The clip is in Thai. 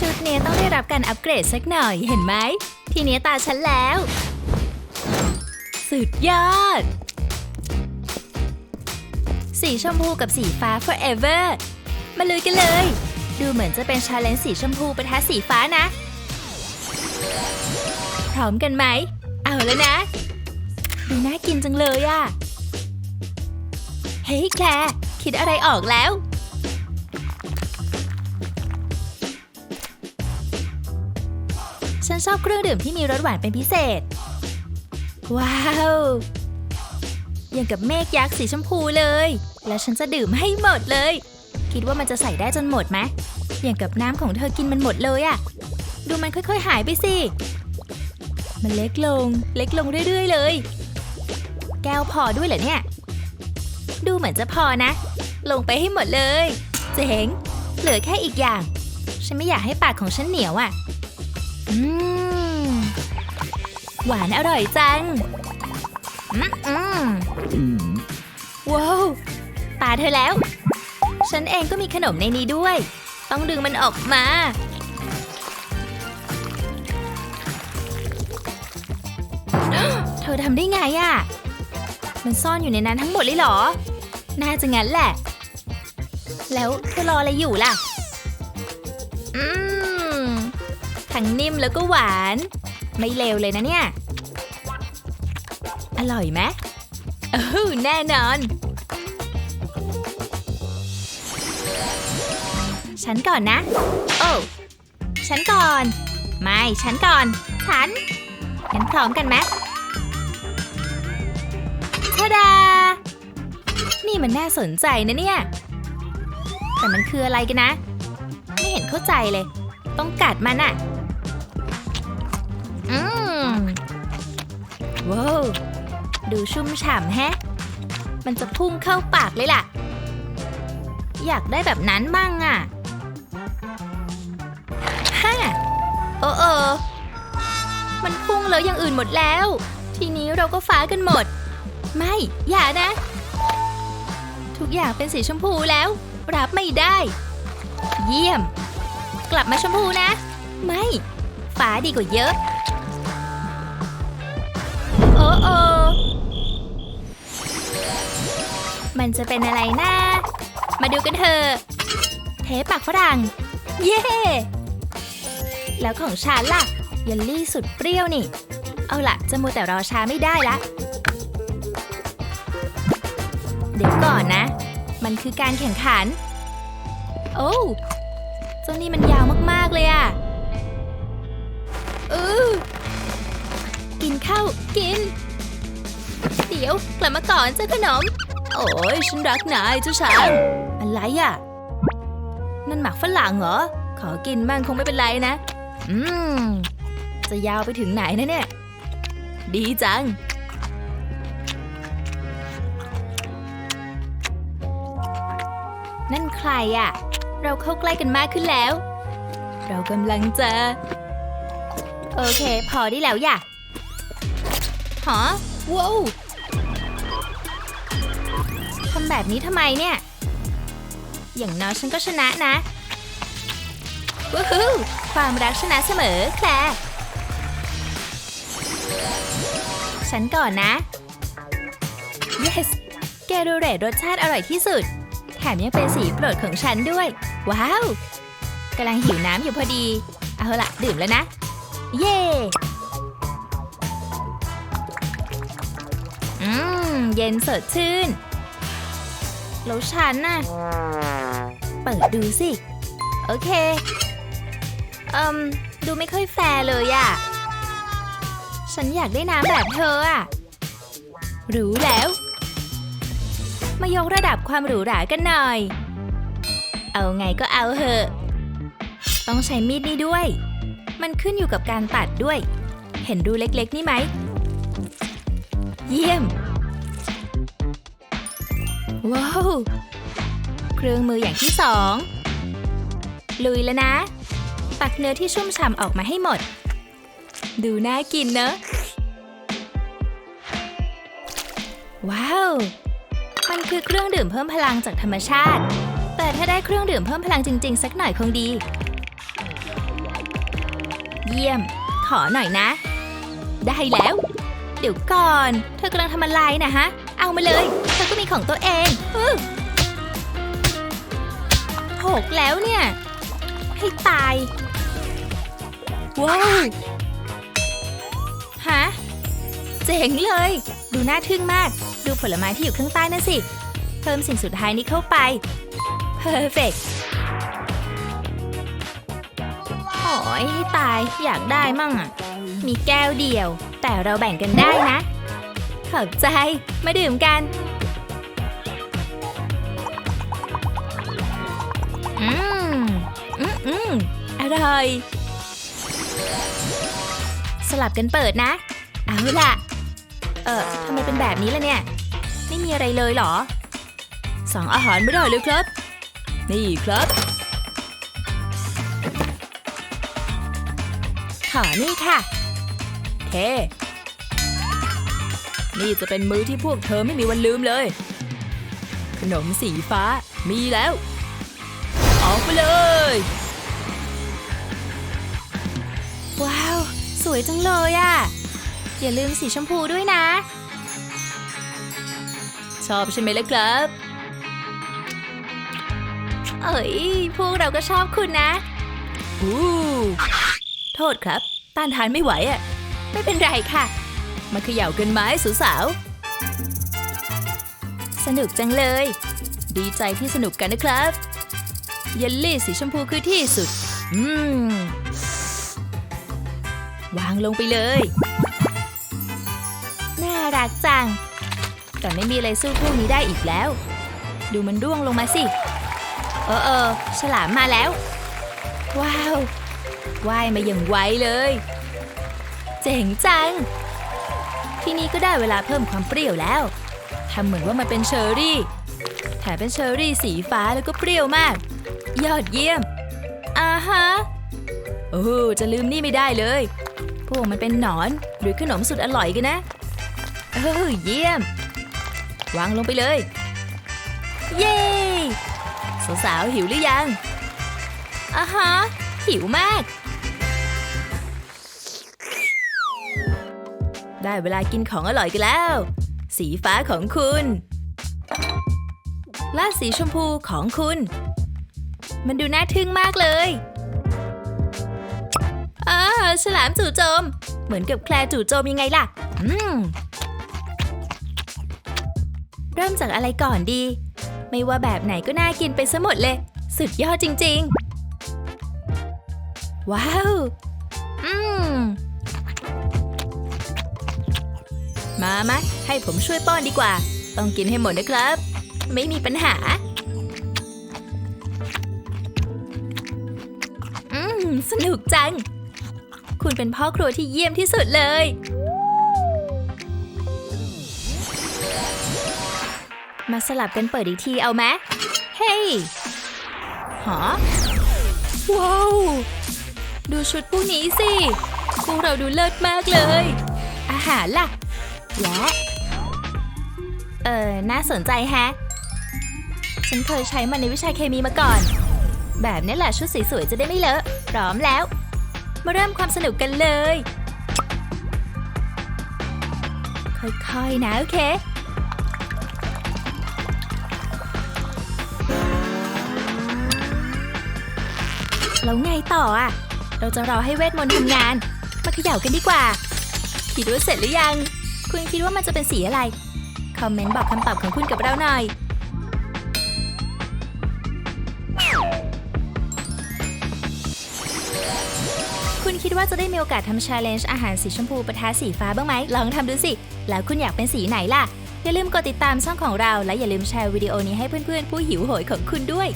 ชุดนี้ต้องได้รับการอัปเกรดสักหน่อยเห็นไหม ทีเนี้ตาฉันแล้ว สุดยอด สีชมพูกับสีฟ้า forever มาลุยกันเลย ดูเหมือนจะเป็นชาเลนจ์สีชมพูปะทะสีฟ้านะ พร้อมกันไหม เอาแล้วนะ ดูน่ากินจังเลยอะเฮ้ยแคลคิดอะไรออกแล้ว ฉันชอบเครื่องดื่มที่มีรสหวานเป็นพิเศษ ว้าวอย่างกับเมฆยักษ์สีชมพูเลย แล้วฉันจะดื่มให้หมดเลย คิดว่ามันจะใส่ได้จนหมดไหมอย่างกับน้ำของเธอกินมันหมดเลยอะดูมันค่อยๆ หายไปสิ มันเล็กลง เล็กลงเรื่อยๆเลย แก้วพอด้วยเหรอเนี่ย ดูเหมือนจะพอนะ ลงไปให้หมดเลย เจ๋ง เหลือแค่อีกอย่าง ฉันไม่อยากให้ปากของฉันเหนียวอะ่ะ อืม หวานอร่อยจัง อืมอืมว้าวตาเธอแล้ว ฉันเองก็มีขนมในนี้ด้วย ต้องดึงมันออกมา เธอทำได้ไงอะ่ะ มันซ่อนอยู่ในนั้นทั้งหมดเลยเหรอ น่าจะงั้นแหละ แล้วเธอรออะไรอยู่ล่ะ อืม ทั้งนิ่มแล้วก็หวาน ไม่เลวเลยนะเนี่ย อร่อยไหมเออแน่นอน ฉันก่อนนะ โอ้ฉันก่อน ไม่ ฉันก่อน ฉันงั้นพร้อมกันไหมทาดา นี่มันน่าสนใจนะเนี่ย แต่มันคืออะไรกันนะ ไม่เห็นเข้าใจเลย ต้องกัดมันอะ ดูชุ่มฉ่ำแฮะ มันจะพุ่งเข้าปากเลยล่ะ อยากได้แบบนั้นมั่งอะฮ่าโอ้โอมันพุ่งเลยอย่างอื่นหมดแล้ว ทีนี้เราก็ฟ้ากันหมด ไม่ อย่านะ ทุกอย่างเป็นสีชมพูแล้ว รับไม่ได้ เยี่ยม กลับมาชมพูนะ ไม่ฟ้าดีกว่าเยอะ โอ้โอ มันจะเป็นอะไรนะ มาดูกันเถอะ เทปปากฝรั่ง เย้ แล้วของฉันล่ะเยลลี่สุดเปรี้ยวนี่ เอาล่ะ จะมัวแต่รอช้าไม่ได้ละ เดี๋ยวก่อนนะ มันคือการแข่งขัน โอ้เจ้านี่มันยาวมาก ๆ เลยอะเออกินข้าว กิน เดี๋ยว กลับมาก่อนเจ้าขนม โอ้ยฉันรักนายเจ้าชายอะไรอะ นั่นหมักฝรั่งเหรอ ขอกินบ้างคงไม่เป็นไรนะ อืม จะยาวไปถึงไหนนะเนี่ย ดีจัง นั่นใครอะ เราเข้าใกล้กันมากขึ้นแล้ว เรากำลังจะ โอเค พอได้แล้วอย่ะหอว้าวำแบบนี้ทำไมเนี่ย อย่างน้อยฉันก็ชนะนะวู้ฮู้ความรักชนะเสมอแคลฉันก่อนนะ yes แกดูเรตรสชาติอร่อยที่สุด แถมยังเป็นสีโปรดของฉันด้วย ว้าวกำลังหิวน้ำอยู่พอดี เอาละดื่มแล้วนะ เย่อืม เย็นสดชื่น แล้วฉันน่ะ เปิดดูสิ โอเค เอืมดูไม่ค่อยแฟร์เลยอะฉันอยากได้น้ำแบบเธออะรู้แล้ว มายกระดับความหรูหรากันหน่อย เอาไงก็เอาเหอะ ต้องใช้มีดนี่ด้วย มันขึ้นอยู่กับการตัดด้วย เห็นรูเล็กๆ นี่ไหม เยี่ยม ว้าวเครื่องมืออย่างที่สองลุยแล้วนะ ตักเนื้อที่ชุ่มฉ่ำออกมาให้หมด ดูน่ากินเนอะ ว้าว มันคือเครื่องดื่มเพิ่มพลังจากธรรมชาติ แต่ถ้าได้เครื่องดื่มเพิ่มพลังจริง ๆ สักหน่อยคงดี เยี่ยม ขอหน่อยนะ ได้แล้ว เดี๋ยวก่อน เธอกำลังทำอะไรนะฮะ เอามาเลยเธอก็มีของตัวเองหกแล้วเนี่ย ให้ตาย ว้าวฮะเจ๋งเลย ดูน่าทึ่งมาก ดูผลไม้ที่อยู่ข้างใต้นั่นสิ เพิ่มสิ่งสุดท้ายนี้เข้าไป perfect โอ้ยให้ตายอยากได้มั่งอะ มีแก้วเดียว แต่เราแบ่งกันได้นะ ขอบใจ มาดื่มกัน อืม อืมอืมอร่อย สลับกันเปิดนะ เอาล่ะ เออทำไมเป็นแบบนี้ล่ะเนี่ย ไม่มีอะไรเลยเหรอสั่งอาหารไม่ได้เลยครับ นี่ครับ ขอนี่ค่ะ เค นี่จะเป็นมื้อที่พวกเธอไม่มีวันลืมเลย ขนมสีฟ้ามีแล้ว ออกไปเลย ว้าว สวยจังเลยอะ่ะ อย่าลืมสีชมพูด้วยนะ ชอบใช่ไหมล่ะครับ เอ้ย พวกเราก็ชอบคุณนะอู้โทษครับ ต้านทานไม่ไหวอะ ไม่เป็นไรค่ะ มาเขย่ากันไหมสาวๆสนุกจังเลย ดีใจที่สนุกกันนะครับเยลลี่สีชมพูคือที่สุด อืม วางลงไปเลย น่ารักจัง แต่ไม่มีอะไรสู้พวกนี้ได้อีกแล้ว ดูมันร่วงลงมาสิ เออเออฉลามมาแล้ว ว้าวว่ายมาอย่างไวเลย เจ๋งจัง ที่นี่ก็ได้เวลาเพิ่มความเปรี้ยวแล้วทำเหมือนว่ามันเป็นเชอร์รี่ แถมเป็นเชอร์รี่สีฟ้าแล้วก็เปรี้ยวมาก ยอดเยี่ยมอ่าฮะโอ้จะลืมนี่ไม่ได้เลย พวกมันเป็นหนอนหรือขนมสุดอร่อยกันนะเออเยี่ยม วางลงไปเลย เย้สาวๆหิวหรือยังอ่าฮะหิวมาก ได้เวลากินของอร่อยกันแล้ว สีฟ้าของคุณ และสีชมพูของคุณ มันดูน่าทึ่งมากเลยอ่าฉลามจู่โจม เหมือนกับแคลร์จู่โจมยังไงล่ะ อืม เริ่มจากอะไรก่อนดี ไม่ว่าแบบไหนก็น่ากินไปซะหมดเลย สุดยอดจริง ๆ ว้าว มาไหมให้ผมช่วยป้อนดีกว่า ต้องกินให้หมดนะครับ ไม่มีปัญหา อืม สนุกจัง คุณเป็นพ่อครัวที่เยี่ยมที่สุดเลย มาสลับกันเปิดอีกทีเอาไหมเฮ้ยหอว้าว ดูชุดพวกนี้สิ พวกเราดูเลิศมากเลย อาหารล่ะ และ เออน่าสนใจแฮะ ฉันเคยใช้มันในวิชาเคมีมาก่อน แบบนี้แหละชุดสวยๆจะได้ไม่เลอะ พร้อมแล้ว มาเริ่มความสนุกกันเลย ค่อยๆนะโอเคแล้วไงต่ออะ เราจะรอให้เวทมนต์ทำงาน มาเขย่ากันดีกว่าคิดว่าเสร็จหรือยัง คุณคิดว่ามันจะเป็นสีอะไร คอมเมนต์บอกคำตอบของคุณกับเราหน่อย คุณคิดว่าจะได้มีโอกาสทำชาเลนจ์อาหารสีชมพูปะทะสีฟ้าบ้างไหม ลองทำดูสิ แล้วคุณอยากเป็นสีไหนล่ะ อย่าลืมกดติดตามช่องของเรา และอย่าลืมแชร์วิดีโอนี้ให้เพื่อนๆ ผู้หิวโหยของคุณด้วย